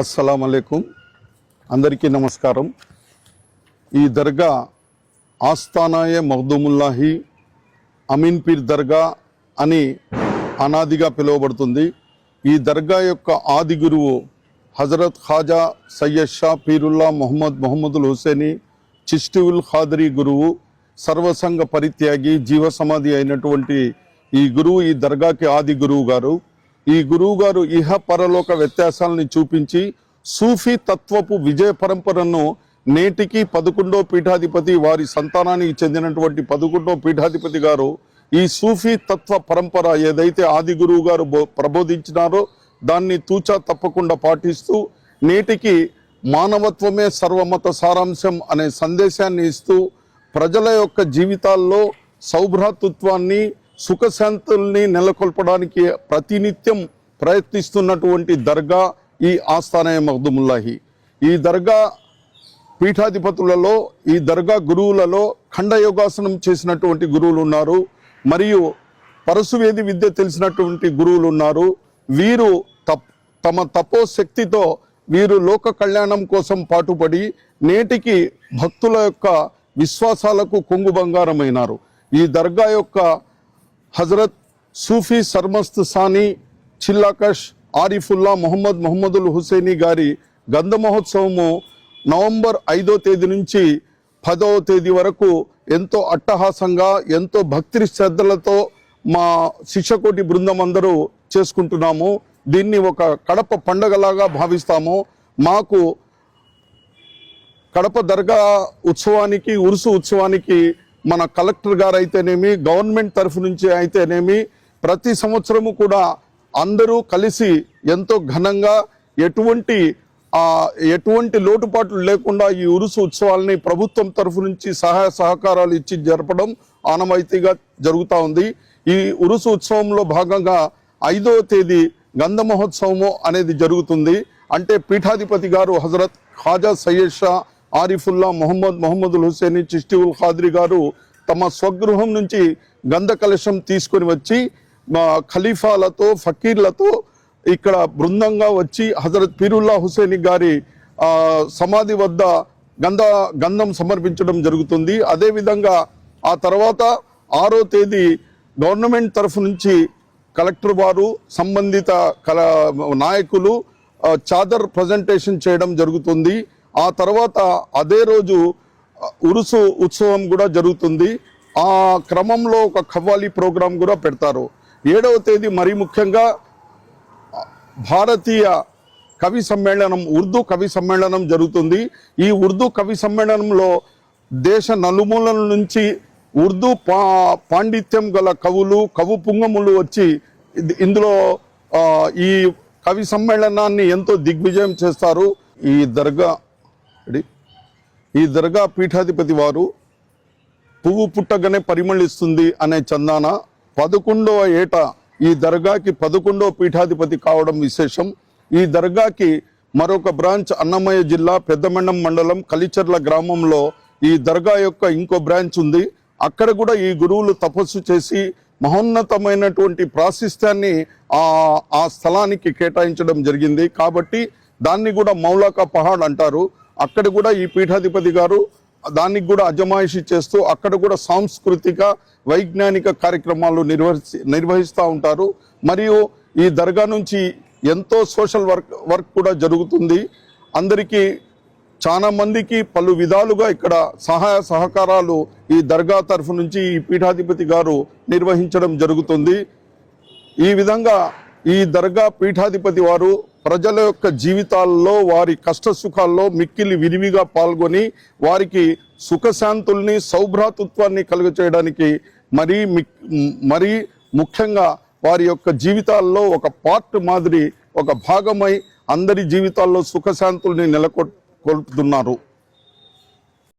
అస్సలం అలైకుం అందరికీ నమస్కారం. ఈ దర్గా ఆస్థానాయే మహదూముల్లాహి అమీన్ పీర్ దర్గా అని అనాదిగా పిలువబడుతుంది. ఈ దర్గా యొక్క ఆది గురువు హజరత్ ఖాజా సయ్యద్ షా పీరుల్లా మొహమ్మద్ మొహమ్మదుల్ హుసేని చిష్టివుల్ ఖాదరీ గురువు సర్వసంగ పరిత్యాగి జీవ సమాధి అయినటువంటి ఈ గురువు ఈ దర్గాకి ఆది గురువు గారు. ఈ గురువుగారు ఇహ పరలోక వ్యత్యాసాలని చూపించి సూఫీ తత్వపు విజయ పరంపరను నేటికి పదకొండో పీఠాధిపతి వారి సంతానానికి చెందినటువంటి పదకొండో పీఠాధిపతి గారు ఈ సూఫీ తత్వ పరంపర ఏదైతే ఆది గురువు గారు బో- ప్రబోధించినారో దాన్ని తూచా తప్పకుండా పాటిస్తూ నేటికి మానవత్వమే సర్వమత సారాంశం అనే సందేశాన్ని ఇస్తూ ప్రజల యొక్క జీవితాల్లో సౌభ్రాతృత్వాన్ని సుఖశాంతుల్ని నెలకొల్పడానికి ప్రతినిత్యం ప్రయత్నిస్తున్నటువంటి దర్గా ఈ ఆస్థానయ మహదుముల్లాహి. ఈ దర్గా పీఠాధిపతులలో ఈ దర్గా గురువులలో ఖండయోగాసనం చేసినటువంటి గురువులు ఉన్నారు మరియు పరశువేది విద్య తెలిసినటువంటి గురువులు ఉన్నారు వీరు తప్ తమ తపోశక్తితో వీరు లోక కళ్యాణం కోసం పాటుపడి నేటికి భక్తుల యొక్క విశ్వాసాలకు కొంగు బంగారమైనారు. ఈ దర్గా యొక్క హజరత్ సూఫీ సర్మస్త్ సానీ చిల్లాకష్ ఆరిఫుల్లా మొహమ్మద్ మొహమ్మదుల్ హుసేని గారి గంధ మహోత్సవము నవంబర్ ఐదో తేదీ నుంచి పదవ తేదీ వరకు ఎంతో అట్టహాసంగా ఎంతో భక్తి శ్రద్ధలతో మా శిక్షకోటి బృందం అందరూ చేసుకుంటున్నాము. దీన్ని ఒక కడప పండగలాగా భావిస్తాము. మాకు కడప దర్గా ఉత్సవానికి ఉరుసు ఉత్సవానికి మన కలెక్టర్ గారు అయితేనేమి గవర్నమెంట్ తరఫు నుంచి అయితేనేమి ప్రతి సంవత్సరము కూడా అందరూ కలిసి ఎంతో ఘనంగా ఎటువంటి ఎటువంటి లోటుపాట్లు లేకుండా ఈ ఉరుసు ఉత్సవాల్ని ప్రభుత్వం తరఫు నుంచి సహాయ సహకారాలు ఇచ్చి జరపడం ఆనవాయితీగా జరుగుతూ ఉంది. ఈ ఉరుసు ఉత్సవంలో భాగంగా ఐదవ తేదీ గంధ మహోత్సవము అనేది జరుగుతుంది. అంటే పీఠాధిపతి గారు హజరత్ ఖాజా సయ్యద్ షా ఆరిఫుల్లా మొహమ్మద్ మొహమ్మదుల్ హుసేని చిష్టివుల్ ఖాద్రి గారు తమ స్వగృహం నుంచి గంధ కలశం తీసుకొని వచ్చి మా ఖలీఫాలతో ఫకీర్లతో ఇక్కడ బృందంగా వచ్చి హజరత్ పీరుల్లా హుసేని గారి సమాధి వద్ద గంధ గంధం సమర్పించడం జరుగుతుంది. అదేవిధంగా ఆ తర్వాత ఆరో తేదీ గవర్నమెంట్ తరఫు నుంచి కలెక్టర్ వారు సంబంధిత కల నాయకులు చాదర్ ప్రజెంటేషన్ చేయడం జరుగుతుంది. ఆ తర్వాత అదే రోజు ఉరుసు ఉత్సవం కూడా జరుగుతుంది. ఆ క్రమంలో ఒక ఖవ్వాలి ప్రోగ్రాం కూడా పెడతారు. ఏడవ తేదీ మరీ ముఖ్యంగా భారతీయ కవి సమ్మేళనం ఉర్దూ కవి సమ్మేళనం జరుగుతుంది. ఈ ఉర్దూ కవి సమ్మేళనంలో దేశ నలుమూలల నుంచి ఉర్దూ పా పాండిత్యం గల కవులు కవు పుంగములు వచ్చి ఇందులో ఈ కవి సమ్మేళనాన్ని ఎంతో దిగ్విజయం చేస్తారు. ఈ దర్గా రెడీ? ఈ దర్గా పీఠాధిపతి వారు పువ్వు పుట్టగానే పరిమళిస్తుంది అనే చందాన పదకొండవ ఏట ఈ దర్గాకి పదకొండవ పీఠాధిపతి కావడం విశేషం. ఈ దర్గాకి మరొక బ్రాంచ్ అన్నమయ్య జిల్లా పెద్దమండం మండలం కలిచర్ల గ్రామంలో ఈ దర్గా యొక్క ఇంకో బ్రాంచ్ ఉంది. అక్కడ కూడా ఈ గురువులు తపస్సు చేసి మహోన్నతమైనటువంటి ప్రాశిస్త్యాన్ని ఆ ఆ స్థలానికి కేటాయించడం జరిగింది. కాబట్టి దాన్ని కూడా మౌలాకా పహాడ్ అంటారు. అక్కడ కూడా ఈ పీఠాధిపతి గారు దానికి కూడా అజమాయిషి చేస్తూ అక్కడ కూడా సాంస్కృతిక వైజ్ఞానిక కార్యక్రమాలు నిర్వహి నిర్వహిస్తూ ఉంటారు. మరియు ఈ దర్గా నుంచి ఎంతో సోషల్ వర్క్ వర్క్ కూడా జరుగుతుంది. అందరికీ చాలా మందికి పలు విధాలుగా ఇక్కడ సహాయ సహకారాలు ఈ దర్గా తరఫు నుంచి ఈ పీఠాధిపతి గారు నిర్వహించడం జరుగుతుంది. ఈ విధంగా ఈ దర్గా పీఠాధిపతి వారు ప్రజల యొక్క జీవితాల్లో వారి కష్ట సుఖాల్లో మిక్కిలి విరివిగా పాల్గొని వారికి సుఖశాంతుల్ని సౌభ్రాతృత్వాన్ని కలుగచేయడానికి మరీ మిక్- మరీ ముఖ్యంగా వారి యొక్క జీవితాల్లో ఒక పార్ట్ మాదిరి ఒక భాగమై అందరి జీవితాల్లో సుఖశాంతుల్ని నెలకొల్పుతున్నారు